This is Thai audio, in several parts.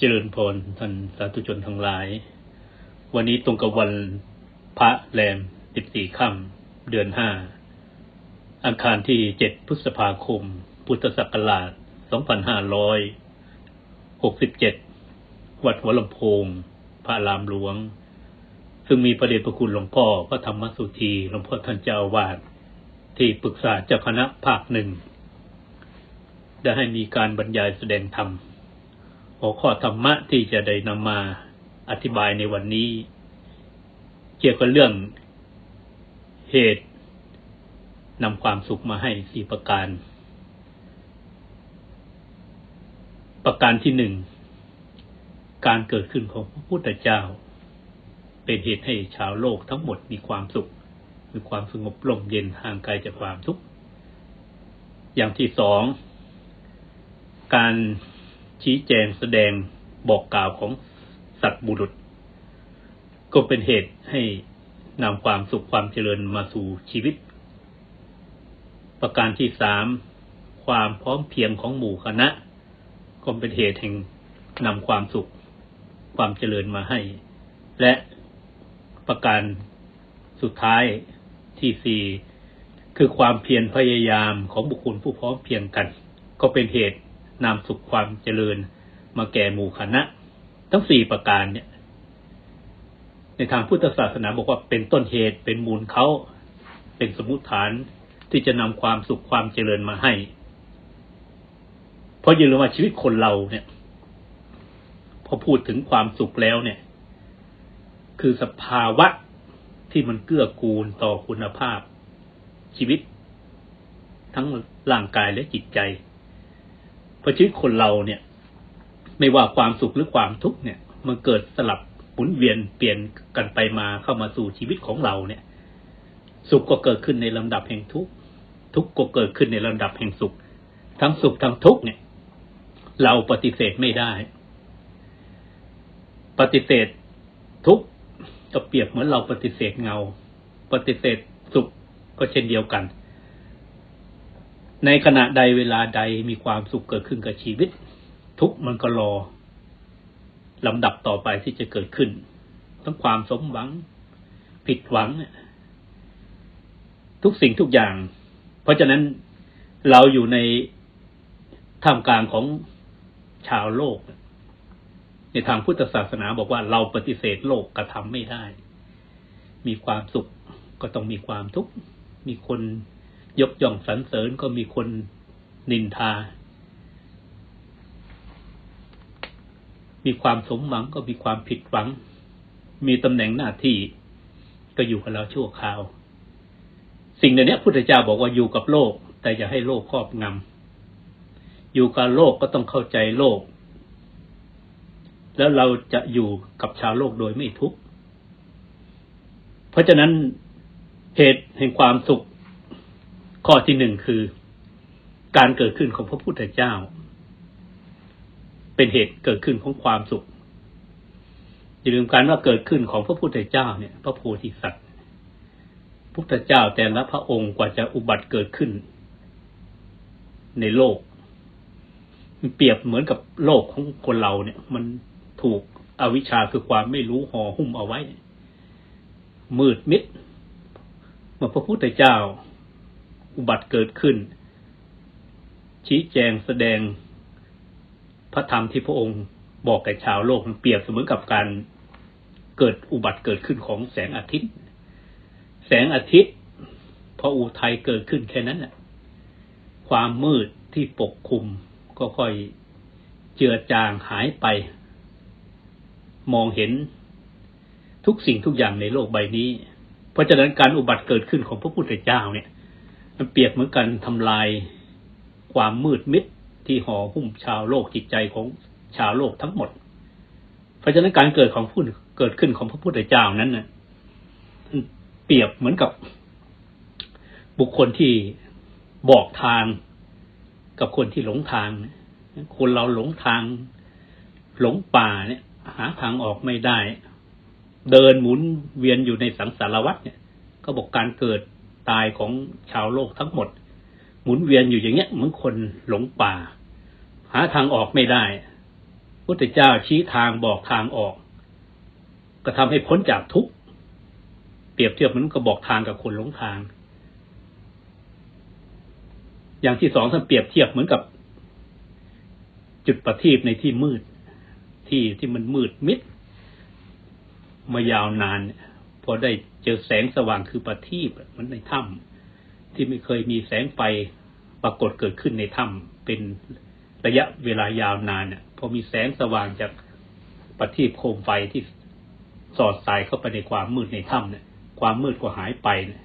เจริญพรท่านสาธุชนทั้งหลาย วันนี้ตรงกับวันพระแรม 14 ค่ำ เดือน 5 อังคารที่ 7 พฤษภาคม พุทธศักราช 2567 วัดหัวลำโพง พระรามหลวง ซึ่งมีประเดชพระคุณหลวงพ่อพระธรรมสุธีหลวงพ่อท่านเจ้าวาสที่ปรึกษาเจ้าคณะภาคหนึ่ง ได้ให้มีการบรรยายแสดงธรรม หัวข้อธรรมะที่จะได้นำมาอธิบายในวันนี้ เกี่ยวกับเรื่องเหตุนำความสุขมาให้สี่ประการ ประการที่หนึ่ง การเกิดขึ้นของพระพุทธเจ้า เป็นเหตุให้ชาวโลกทั้งหมดมีความสุข มีความสงบร่มเย็นห่างไกลจากความทุกข์ อย่างที่สอง การ ชี้แจงแสดงบอกกล่าวของสัตบุรุษ ก็เป็นเหตุให้นำความสุขความเจริญมาสู่ชีวิต ประการที่สามความพร้อมเพียงของหมู่คณะ ก็เป็นเหตุแห่งนำความสุขความเจริญมาให้ และประการสุดท้ายที่สี่คือความเพียรพยายามของบุคคลผู้พร้อมเพียงกัน ก็เป็นเหตุ นำสุขความเจริญมาแก่หมู่คณะ ทั้งสี่ประการเนี่ย ในทางพุทธศาสนาบอกว่าเป็นต้นเหตุเป็นมูลเขาเป็นสมมติฐานที่จะนำความสุขความเจริญมาให้ เพราะอย่าลืมว่าชีวิตคนเราเนี่ย พอพูดถึงความสุขแล้วเนี่ย คือสภาวะที่มันเกื้อกูลต่อคุณภาพ ชีวิต ทั้งร่างกายและจิตใจ ราะชีวิตคนเราเนี่ย ไม่ว่าความสุขหรือความทุกข์เนี่ย มันเกิดสลับหมุนเวียนเปลี่ยนกันไปมาเข้ามาสู่ชีวิตของเราเนี่ย สุขก็เกิดขึ้นในลำดับแห่งทุกข์ทุกข์ก็เกิดขึ้นในลำดับแห่งสุข ทั้งสุขทั้งทุกข์เนี่ย เราปฏิเสธไม่ได้ ปฏิเสธทุกข์ก็เปรียบเหมือนเราปฏิเสธเงา ปฏิเสธสุขก็เช่นเดียวกัน ในขณะใดเวลาใดมีความสุขเกิดขึ้นกับชีวิต ทุกมันก็รอลำดับต่อไปที่จะเกิดขึ้น ทั้งความสมหวัง ผิดหวัง ทุกสิ่งทุกอย่าง เพราะฉะนั้นเราอยู่ในท่ามกลางของชาวโลก ในทางพุทธศาสนาบอกว่าเราปฏิเสธโลกกระทำไม่ได้ มีความสุขก็ต้องมีความทุกข์มีคน ยกย่องสรรเสริญก็มีคนนินทา มีความสมหวังก็มีความผิดหวัง มีตำแหน่งหน้าที่ก็อยู่กับเราชั่วคราว สิ่งเหล่านี้พุทธเจ้าบอกว่าอยู่กับโลก แต่อย่าให้โลกครอบงำอยู่กับโลกก็ต้องเข้าใจโลก แล้วเราจะอยู่กับชาวโลกโดยไม่ทุกข์เพราะฉะนั้นเหตุแห่งความสุข ข้อที่หนึ่งคือ การเกิดขึ้นของพระพุทธเจ้า เป็นเหตุเกิดขึ้นของความสุขอย่าลืมการว่าเกิดขึ้นของพระพุทธเจ้าเนี่ย พระโพธิสัตว์พุทธเจ้าแต่ละพระองค์กว่าจะอุบัติเกิดขึ้น ในโลกมันเปรียบเหมือนกับโลกของคนเราเนี่ย มันถูกอวิชชาคือความไม่รู้ห่อหุ้มเอาไว้ มืดมิดเมื่อพระพุทธเจ้า อุบัติเกิดขึ้น ชี้แจงแสดงพระธรรมที่พระองค์บอกแก่ชาวโลกมันเปรียบเสมือนกับการเกิดอุบัติเกิดขึ้นของแสงอาทิตย์ แสงอาทิตย์พออุทัยเกิดขึ้นแค่นั้นแหละความมืดที่ปกคลุมก็ค่อยเจือจางหายไป มองเห็นทุกสิ่งทุกอย่างในโลกใบนี้ เพราะฉะนั้นการอุบัติเกิดขึ้นของพระพุทธเจ้าเนี่ย มันเปรียบเหมือนกันทำลายความมืดมิดที่ห่อหุ้มชาวโลกจิตใจของชาวโลกทั้งหมด เพราะฉะนั้นการเกิดของผู้เกิดขึ้นของพระพุทธเจ้านั้นน่ะเปรียบเหมือนกับ บุคคลที่บอกทางกับคนที่หลงทาง คนเราหลงทาง หลงป่าเนี่ย หาทางออกไม่ได้ เดินหมุนเวียนอยู่ในสังสารวัฏเนี่ย ก็บอกการเกิด ตายของชาวโลกทั้งหมด หมุนเวียนอยู่อย่างเงี้ยเหมือนคนหลงป่า หาทางออกไม่ได้พุทธเจ้าชี้ทางบอกทางออก ก็ทำให้พ้นจากทุกข์เปรียบเทียบเหมันก็บอกทางกับคนหลงทาง อย่างที่สองท่านเปรียบเทียบเหมือนกับ จุดประทีปในที่มืด ที่ที่มันมืดมิดมายาวนานพอได้ เจอแสงสว่างคือประทีปเหมันในถ้ำที่ไม่เคยมีแสงไฟปรากฏเกิดขึ้นในถ้ำเป็นระยะเวลายาวนานเนี่ยพอมีแสงสว่างจากประทีปโคมไฟที่สอดสายเข้าไปในความมืดในถ้ำเนี่ย ความมืดก็หายไปเนี่ย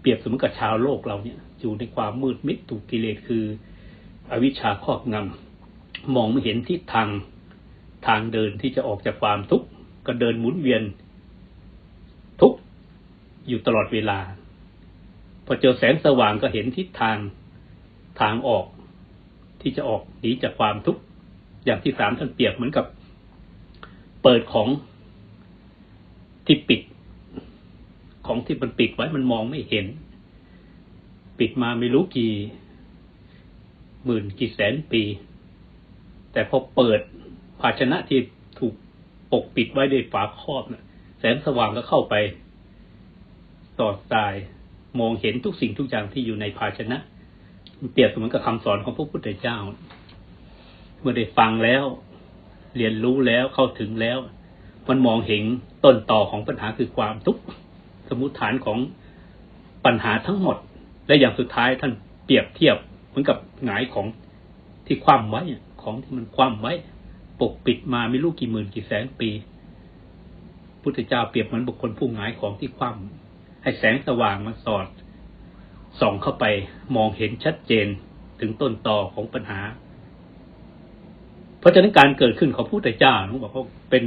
เปรียบเสมือนกับชาวโลกเราเนี่ย อยู่ในความมืดมิดถูกกิเลสคือ อวิชชาครอบงำมองไม่เห็นทิศทางทางเดินที่จะออกจากความทุกข์ก็เดินหมุนเวียน อยู่ตลอดเวลา พอเจอแสงสว่างก็เห็นทิศทางทางออกที่จะออกหนีจากความทุกข์อย่างที่สามท่านเปรียบเหมือนกับ เปิดของที่ปิด ของที่มันปิดไว้มันมองไม่เห็น ปิดมาไม่รู้กี่หมื่นกี่แสนปี แต่พอเปิดภาชนะที่ถูกปกปิดไว้ด้วยฝาครอบนะแสงสว่างก็เข้าไป สอดสาย มองเห็นทุกสิ่งทุกอย่างที่อยู่ในภาชนะ เปรียบเสมือนกับคำสอนของพระพุทธเจ้า เมื่อได้ฟังแล้ว เรียนรู้แล้วเข้าถึงแล้ว มันมองเห็นต้นต่อของปัญหาคือความทุกข์สมุทฐานของปัญหาทั้งหมด และอย่างสุดท้ายท่านเปรียบเทียบเหมือนกับหงายของที่คว่ำไว้ของที่มันคว่ำไว้ ปกปิดมาไม่รู้กี่หมื่นกี่แสนปี พุทธเจ้าเปรียบเหมือนบุคคลผู้หงายของที่คว่ำ ให้แสงสว่างมาสอด ส่องเข้าไปมองเห็นชัดเจนถึงต้นต่อของปัญหา เพราะฉะนั้นการเกิดขึ้นของพุทธเจ้าเขาบอกว่าเป็น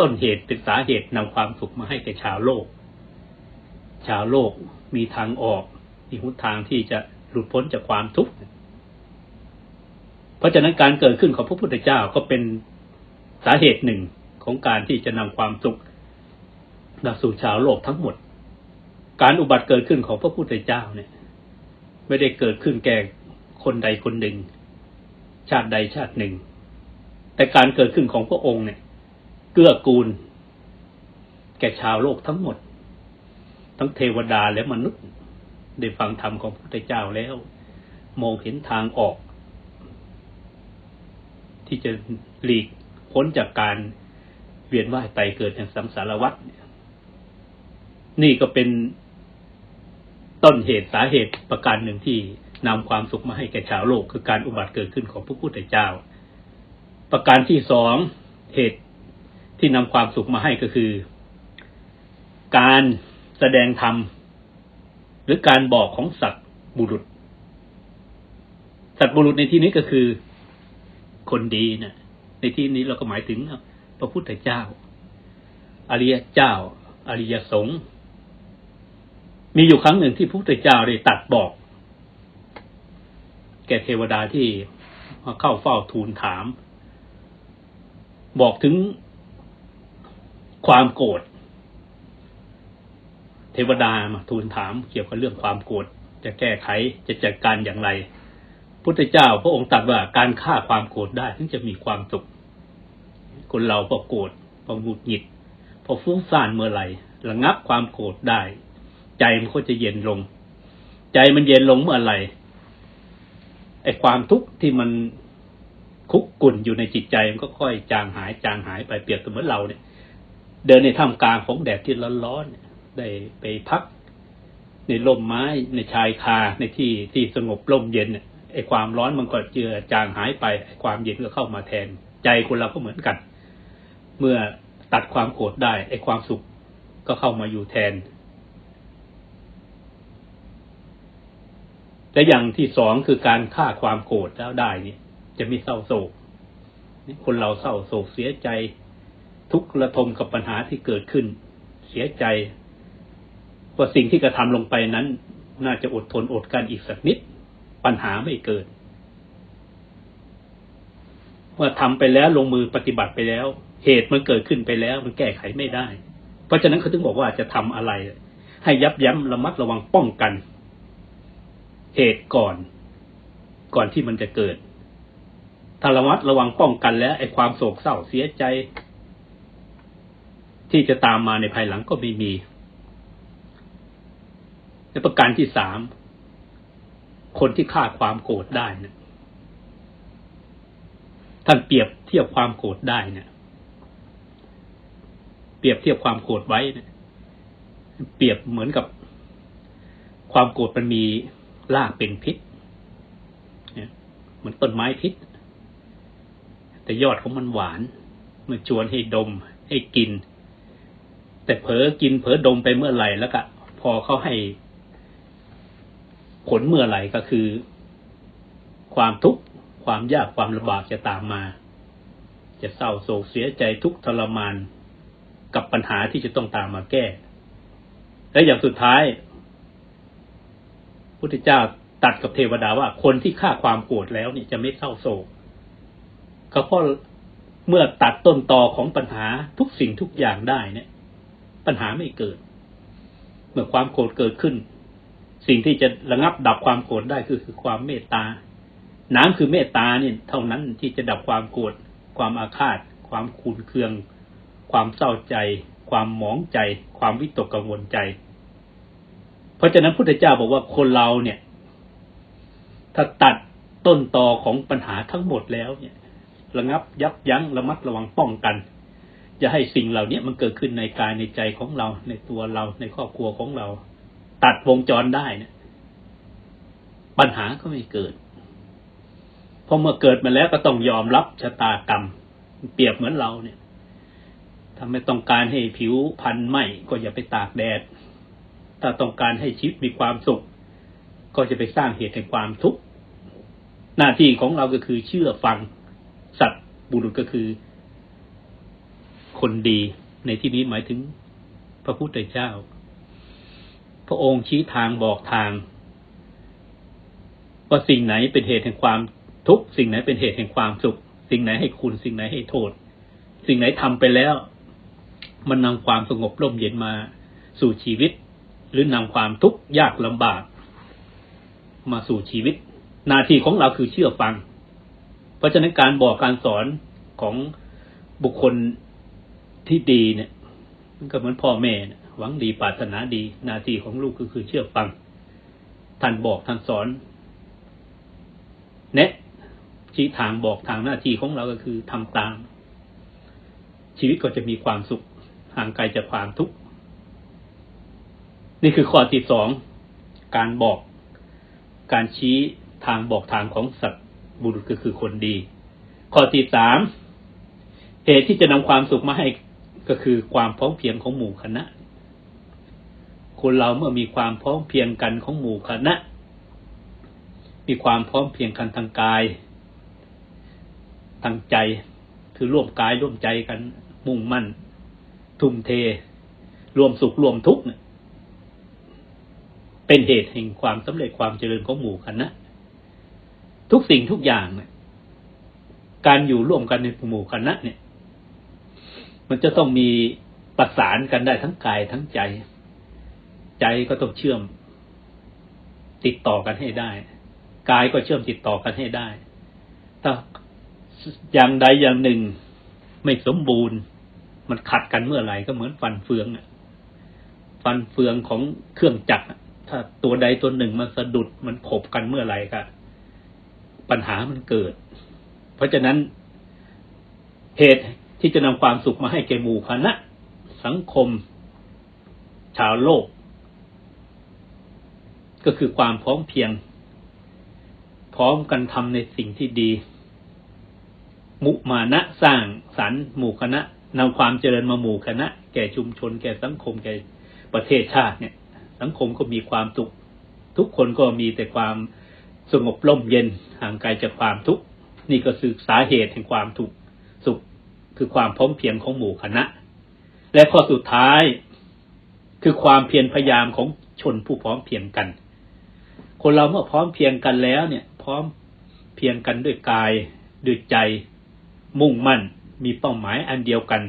ต้นเหตุเป็นสาเหตุนำความสุขมาให้แก่ชาวโลก ชาวโลกมีทางออก มีหุทางที่จะหลุดพ้นจากความทุกข์เพราะฉะนั้นการเกิดขึ้นของพระพุทธเจ้าก็เป็นสาเหตุหนึ่งของการที่จะนำความสุขมาสู่ชาวโลกทั้งหมด การอุบัติเกิดขึ้นของพระพุทธเจ้าเนี่ย ไม่ได้เกิดขึ้นแก่คนใดคนหนึ่ง ชาติใดชาติหนึ่ง แต่การเกิดขึ้นของพระองค์เนี่ย เกื้อกูล แก่ชาวโลกทั้งหมด ทั้งเทวดาและมนุษย์ ได้ฟังธรรมของพระพุทธเจ้าแล้ว มองเห็นทางออก ที่จะหลีกพ้นจากการเวียนว่ายตายเกิดแห่งสังสารวัฏนี่ก็เป็น ต้นเหตุสาเหตุประการหนึ่งที่นำความสุขมาให้แก่ชาวโลก คือการอุบัติเกิดขึ้นของพระพุทธเจ้า ประการที่สองเหตุที่นำความสุขมาให้ก็คือ การแสดงธรรมหรือการบอกของสัตว์บุรุษ สัตว์บุรุษในที่นี้ก็คือคนดีนะในที่นี้เราก็หมายถึงพระพุทธเจ้า อริยเจ้า อริยสงฆ์ มีอยู่ครั้งหนึ่งที่พระพุทธเจ้าได้ตัดบอก แก่เทวดาที่มาเข้าเฝ้าทูลถาม บอกถึงความโกรธเทวดามาทูลถามเกี่ยวกับเรื่องความโกรธจะแก้ไขจะจัดการอย่างไร พุทธเจ้าพระองค์ตรัสว่าการฆ่าความโกรธได้ถึงจะมีความสุข คนเราพอโกรธพอหงุดหงิด พอฟุ้งซ่านเมื่อไหร่ระงับความโกรธได้ ใจมันก็จะเย็นลง ใจมันเย็นลงเมื่อไหร่ไอ้ความทุกข์ที่มันคุกกุ่นอยู่ในจิตใจมันก็ค่อยจางหายจางหายไปเปรียบเสมือนเราเนี่ย เดินในท่ามกลางของแดดที่ร้อนๆได้ไปพัก ในร่มไม้ในชายคาในที่ที่สงบร่มเย็นไอ้ความร้อนมันก็เจือจางหายไปไอ้ความเย็นก็เข้ามาแทน ใจคนเราก็เหมือนกัน เมื่อตัดความโกรธได้ไอ้ความสุขก็เข้ามาอยู่แทน และอย่างที่สองคือการฆ่าความโกรธแล้วได้เนี่ย จะมีเศร้าโศกคนเราเศร้าโศกเสียใจ ทุกข์ระทมกับปัญหาที่เกิดขึ้น เสียใจว่าสิ่งที่กระทำลงไปนั้น น่าจะอดทนอดกันอีกสักนิด ปัญหาไม่เกิดเมื่อทำไปแล้วลงมือปฏิบัติไปแล้ว เหตุมันเกิดขึ้นไปแล้ว มันแก้ไขไม่ได้ เพราะฉะนั้นเขาถึงบอกว่าจะทำอะไร ให้ยับยั้งระมัดระวังป้องกัน เหตุก่อน ก่อนที่มันจะเกิดทถ้าระมัดระวังป้องกันแล้วไอ้ความโศกเศร้าเสียใจ ที่จะตามมาในภายหลังก็ไม่มีและประการที่สามคนที่ฆ่าความโกรธได้นี่ยท่านเปรียบเทียบความโกรธได้เนี่ยเปรียบเทียบความโกรธไว้เนี่ยเปรียบเหมือนกับความโกรธมันมี รากเป็นพิษเนี่ยเหมือนต้นไม้พิษ แต่ยอดของมันหวาน มันชวนให้ดม ให้กิน แต่เผลอกินเผลอดมไปเมื่อไหร่แล้วก็พอเขาให้ ผลเมื่อไหร่ก็คือ ความทุกข์ความยากความลำบากจะตามมา จะเศร้าโศกเสียใจทุกทรมานกับปัญหาที่จะต้องตามมาแก้ และอย่างสุดท้าย พุทธเจ้าตัดกับเทวดาว่าคนที่ฆ่าความโกรธแล้วเนี่ยจะไม่เศร้าโศกก็เพราะเมื่อตัดต้นตอของปัญหาทุกสิ่งทุกอย่างได้เนี่ย ปัญหาไม่เกิด เมื่อความโกรธเกิดขึ้น สิ่งที่จะระงับดับความโกรธได้คือคือความเมตตา น้ำคือเมตตาเนี่ย เท่านั้นที่จะดับความโกรธความอาฆาต ความขุนเคือง ความเศร้าใจ ความหมองใจ ความวิตกกังวลใจ เพราะฉะนั้นพุทธเจ้าบอกว่าคนเราเนี่ย ถ้าตัดต้นตอของปัญหาทั้งหมดแล้วเนี่ย ระงับยับยั้งระมัดระวังป้องกัน จะให้สิ่งเหล่านี้มันเกิดขึ้นในกายในใจของเรา ในตัวเราในครอบครัวของเรา ตัดวงจรได้เนี่ย ปัญหาก็ไม่เกิดพอเมื่อเกิดมาแล้วก็ต้องยอมรับชะตากรรม เปรียบเหมือนเราเนี่ยถ้าไม่ต้องการให้ผิวพันไหมก็อย่าไปตากแดด ถ้าต้องการให้ชีวิตมีความสุข ก็จะไปสร้างเหตุแห่งความทุกข์หน้าที่ของเราก็คือเชื่อฟังสัตว์บุรุษก็คือ คนดีในที่นี้หมายถึงพระพุทธเจ้า พระองค์ชี้ทางบอกทางว่าสิ่งไหนเป็นเหตุแห่งความทุกข์สิ่งไหนเป็นเหตุแห่งความสุข สิ่งไหนให้คุณ สิ่งไหนให้โทษ สิ่งไหนทำไปแล้ว มันนำความสงบร่มเย็นมาสู่ชีวิต หรือนำความทุกข์ยากลำบาก มาสู่ชีวิต หน้าที่ของเราคือเชื่อฟัง เพราะฉะนั้นการบอกการสอนของบุคคลที่ดีเนี่ย มันก็เหมือนพ่อแม่หวังดีปรารถนาดี หน้าที่ของลูกก็คือเชื่อฟังท่านบอกท่านสอนแนะชี้ทางบอกทางหน้าที่ของเราก็คือทำตาม ชีวิตก็จะมีความสุขห่างไกลจากความทุกข์ นี่คือข้อที่สองการบอกการชี้ทางบอกทางของสัตว์บุรุษก็คือคนดี ข้อที่สามเหตุที่จะนำความสุขมาให้ก็คือความพร้อมเพียงของหมู่คณะ คนเราเมื่อมีความพร้อมเพียงกันของหมู่คณะ มีความพร้อมเพียงกันทางกาย ทางใจ คือร่วมกายร่วมใจกัน มุ่งมั่น ทุ่มเท รวมสุขรวมทุกข์เนี่ย เป็นเหตุแห่งความสำเร็จความเจริญของหมู่คณะ ทุกสิ่งทุกอย่างเนี่ยการอยู่ร่วมกันในหมู่คณะเนี่ย มันจะต้องมีประสานกันได้ทั้งกายทั้งใจ ใจก็ต้องเชื่อม ติดต่อกันให้ได้ กายก็เชื่อมติดต่อกันให้ได้ ถ้าอย่างใดอย่างหนึ่งไม่สมบูรณ์ มันขัดกันเมื่อไหร่ก็เหมือนฟันเฟืองฟันเฟืองของเครื่องจักร ถ้าตัวใดตัวหนึ่งมันสะดุดมันขบกันเมื่อไหร่ก็ปัญหามันเกิด เพราะฉะนั้นเหตุที่จะนำความสุขมาให้แก่หมู่คณะ สังคม ชาวโลก ก็คือความพร้อมเพียง พร้อมกันทำในสิ่งที่ดี มุมานะสร้างสรรหมู่คณะนำความเจริญมาหมู่คณะ แก่ชุมชน แก่สังคมแก่ประเทศชาติเนี่ย สังคมก็มีความสุข ทุกคนก็มีแต่ความสงบร่มเย็นห่างไกลจากความทุกข์นี่ก็คือสาเหตุแห่งความทุกข์สุขคือความพร้อมเพียงของหมู่คณะ และข้อสุดท้ายคือความเพียรพยายามของชนผู้พร้อมเพียงกัน คนเราเมื่อพร้อมเพียงกันแล้วเนี่ย พร้อมเพียงกันด้วยกายด้วยใจ มุ่งมั่นมีเป้าหมายอันเดียวกัน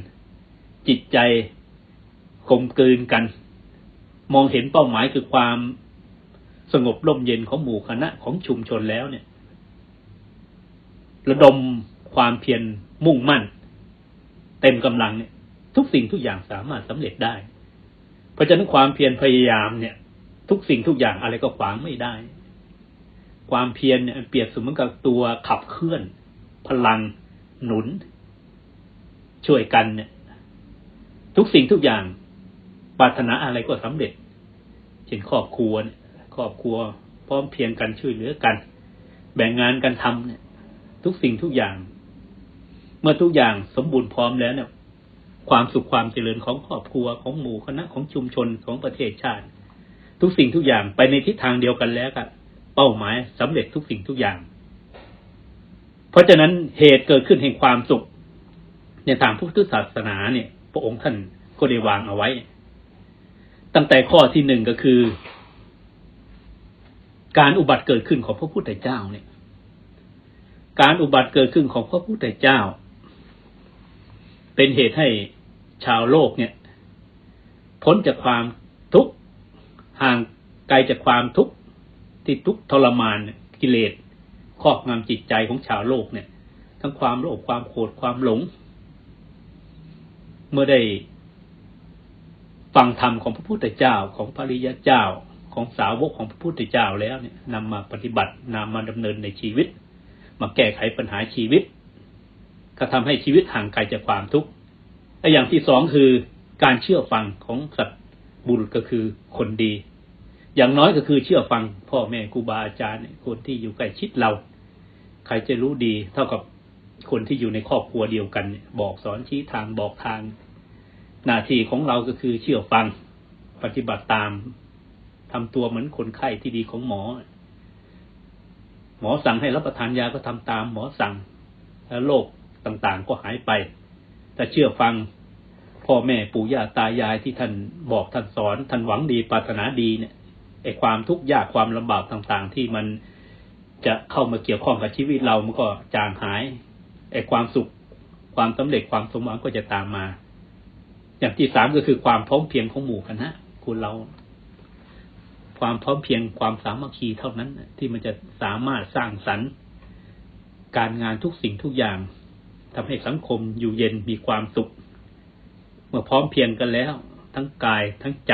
จิตใจกลมกลืนกัน มองเห็นเป้าหมายคือความสงบร่มเย็นของหมู่คณะของชุมชนแล้วเนี่ย ระดมความเพียรมุ่งมั่น เต็มกำลังเนี่ย ทุกสิ่งทุกอย่างสามารถสำเร็จได้ เพราะฉะนั้นความเพียรพยายามเนี่ย ทุกสิ่งทุกอย่างอะไรก็ขวางไม่ได้ ความเพียรเนี่ยเปรียบเสมือนกับตัวขับเคลื่อน พลัง หนุน ช่วยกันเนี่ย ทุกสิ่งทุกอย่าง ปรารถนาอะไรก็สำเร็จ เช่นครอบครัวเนี่ยครอบครัว พร้อมเพียงกันช่วยเหลือกัน แบ่งงานกันทำเนี่ย ทุกสิ่งทุกอย่าง เมื่อทุกอย่างสมบูรณ์พร้อมแล้วเนี่ย ความสุขความเจริญของครอบครัวของหมู่คณะของชุมชนของประเทศชาติ ทุกสิ่งทุกอย่างไปในทิศทางเดียวกันแล้วก็เป้าหมายสำเร็จทุกสิ่งทุกอย่าง เพราะฉะนั้นเหตุเกิดขึ้นแห่งความสุข ในทางพุทธศาสนาเนี่ย พระองค์ท่านก็ได้วางเอาไว้ ตั้งแต่ข้อที่หนึ่งก็คือ การอุบัติเกิดขึ้นของพระพุทธเจ้าเนี่ย การอุบัติเกิดขึ้นของพระพุทธเจ้า เป็นเหตุให้ชาวโลกเนี่ย พ้นจากความทุกข์ห่างไกลจากความทุกข์ที่ทุกข์ทรมานกิเลสครอบงำจิตใจของชาวโลกเนี่ย ทั้งความโลภความโกรธความหลง เมื่อได้ ฟังธรรมของพระพุทธเจ้าของพระริยเจ้าของสาวกของพระพุทธเจ้าแล้วเนี่ยนำมาปฏิบัตินำมาดำเนินในชีวิต มาแก้ไขปัญหาชีวิต ก็ทำให้ชีวิตห่างไกลจากความทุกข์และอย่างที่สองคือการเชื่อฟังของสัตว์บุรุษก็คือคนดี อย่างน้อยก็คือเชื่อฟังพ่อแม่ครูบาอาจารย์คนที่อยู่ใกล้ชิดเรา ใครจะรู้ดีเท่ากับคนที่อยู่ในครอบครัวเดียวกัน บอกสอนชี้ทางบอกทาง หน้าที่ของเราก็คือเชื่อฟัง ปฏิบัติตามทำตัวเหมือนคนไข้ที่ดีของหมอ หมอสั่งให้รับประทานยาก็ทำตามหมอสั่ง แล้วโรคต่างๆก็หายไป แต่เชื่อฟังพ่อแม่ปู่ย่าตายายที่ท่านบอกท่านสอนท่านหวังดีปรารถนาดีเนี่ยไอ้ความทุกข์ยากความลำบากต่างๆ ที่มันจะเข้ามาเกี่ยวข้องกับชีวิตเรามันก็จางหายไอ้ความสุขความสำเร็จความสมหวังก็จะตามมา อย่างที่สามก็คือความพร้อมเพียงของหมู่คณะคุณเรา ความพร้อมเพียงความสามัคคีเท่านั้นที่มันจะสามารถสร้างสรรค์ การงานทุกสิ่งทุกอย่างทำให้สังคมอยู่เย็นมีความสุข เมื่อพร้อมเพียงกันแล้ว ทั้งกายทั้งใจ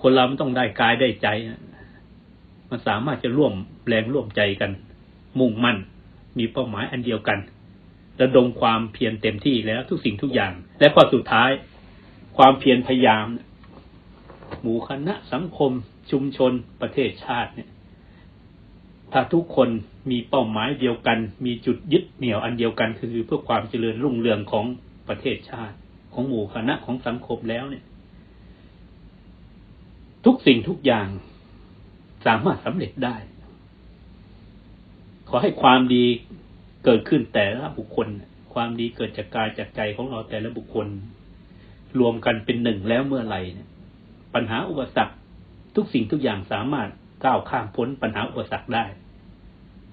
คนเราไม่ต้องได้กายได้ใจมันสามารถจะร่วมแรงร่วมใจกัน มุ่งมั่น มีเป้าหมายอันเดียวกันระดมความเพียรเต็มที่แล้วทุกสิ่งทุกอย่าง และข้อสุดท้าย ความเพียรพยายามหมู่คณะสังคม ชุมชนประเทศชาติเนี่ย ถ้าทุกคนมีเป้าหมายเดียวกัน มีจุดยึดเหนี่ยวอันเดียวกันคือเพื่อความเจริญรุ่งเรืองของประเทศชาติ ของหมู่คณะของสังคมแล้วเนี่ย ทุกสิ่งทุกอย่างสามารถสำเร็จได้ ขอให้ความดีเกิดขึ้นแต่ละบุคคล ความดีเกิดจากกายจากใจของเราแต่ละบุคคล รวมกันเป็นหนึ่งแล้วเมื่อไหร่เนี่ยปัญหาอุปสรรคทุกสิ่งทุกอย่างสามารถก้าวข้ามพ้นปัญหาอุปสรรคได้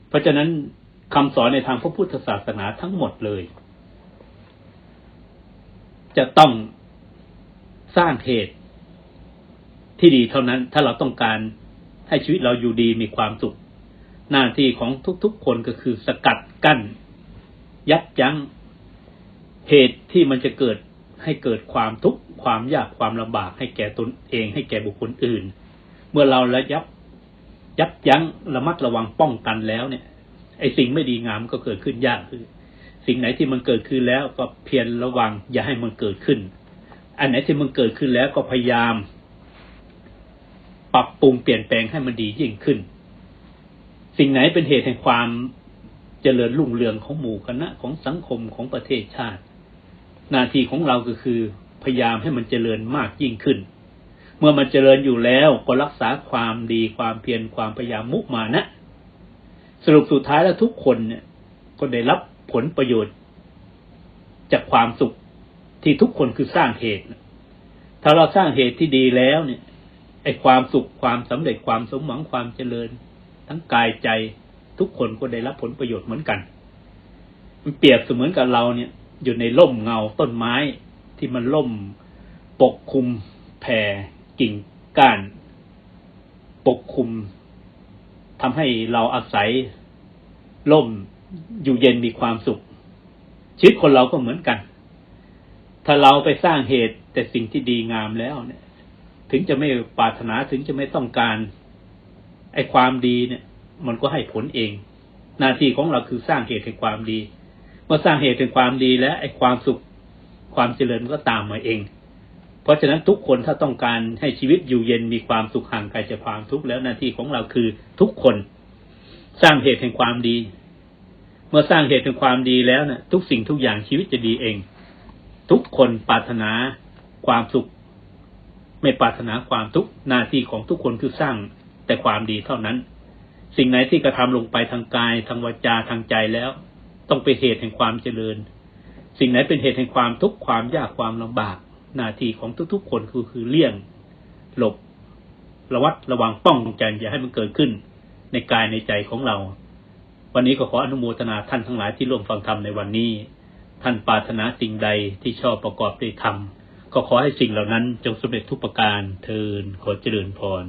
เพราะฉะนั้นคำสอนในทางพระพุทธศาสนาทั้งหมดเลย จะต้องสร้างเหตุที่ดีเท่านั้น ถ้าเราต้องการให้ชีวิตเราอยู่ดีมีความสุข หน้าที่ของทุกๆคนก็คือสกัดกั้น ยับยั้งเหตุที่มันจะเกิด ให้เกิดความทุกข์ความยากความลำบาก ให้แก่ตนเอง ให้แก่บุคคลอื่น เมื่อเราระยับยับยั้งระมัดระวังป้องกันแล้วเนี่ย ไอ้สิ่งไม่ดีงามก็เกิดขึ้นยากคือ สิ่งไหนที่มันเกิดขึ้นแล้วก็เพียรระวัง อย่าให้มันเกิดขึ้น อันไหนที่มันเกิดขึ้นแล้วก็พยายาม ปรับปรุงเปลี่ยนแปลงให้มันดียิ่งขึ้น สิ่งไหนเป็นเหตุแห่งความเจริญรุ่งเรืองของหมู่คณะของสังคมของประเทศชาติ หน้าที่ของเราก็คือ พยายามให้มันเจริญมากยิ่งขึ้น เมื่อมันเจริญอยู่แล้วก็รักษาความดีความเพียรความพยายามมุมานะ สรุปสุดท้ายแล้วทุกคนเนี่ย ก็ได้รับผลประโยชน์ จากความสุขที่ทุกคนคือสร้างเหตุ ถ้าเราสร้างเหตุที่ดีแล้วเนี่ยไอ้ความสุขความสำเร็จความสมหวังความเจริญ ทั้งกายใจทุกคนก็ได้รับผลประโยชน์เหมือนกัน มันเปรียบเสมือนกับเราเนี่ย อยู่ในร่มเงาต้นไม้ที่มันล่มปกคลุมแผ่กิ่งก้าน ปกคลุมทำให้เราอาศัยล่มอยู่เย็นมีความสุข ชีวิตคนเราก็เหมือนกัน ถ้าเราไปสร้างเหตุแต่สิ่งที่ดีงามแล้วเนี่ย ถึงจะไม่ปรารถนาถึงจะไม่ต้องการ ไอ้ความดีเนี่ย มันก็ให้ผลเอง หน้าที่ของเราคือสร้างเหตุแห่งความดี เมื่อสร้างเหตุแห่งความดีแล้วไอ้ความสุขความเจริญก็ตามมาเอง เพราะฉะนั้นทุกคนถ้าต้องการให้ชีวิตอยู่เย็นมีความสุขห่างไกลจากความทุกข์แล้วหน้าที่ของเราคือทุกคน สร้างเหตุแห่งความดี เมื่อสร้างเหตุแห่งความดีแล้วนะ่ะ ทุกสิ่งทุกอย่างชีวิตจะดีเอง ทุกคนปรารถนาความสุข ไม่ปรารถนาความทุกข์หน้าที่ของทุกคนคือสร้างแต่ความดีเท่านั้น สิ่งไหนที่กระทำลงไปทางกายทางวาจาทางใจแล้ว ต้องเป็นเหตุแห่งความเจริญ สิ่งไหนเป็นเหตุแห่งความทุกข์ความยากความลำบากหน้าที่ของทุกๆคนคือคือเลี่ยง หลบ ระวัดระวังป้องกันอย่าให้มันเกิดขึ้น ในกายในใจของเรา วันนี้ก็ขออนุโมทนาท่านทั้งหลายที่ร่วมฟังธรรมในวันนี้ ท่านปรารถนาสิ่งใดที่ชอบประกอบด้วยธรรมก็ขอให้สิ่งเหล่านั้นจงสำเร็จทุกประการเทินขอเจริญพร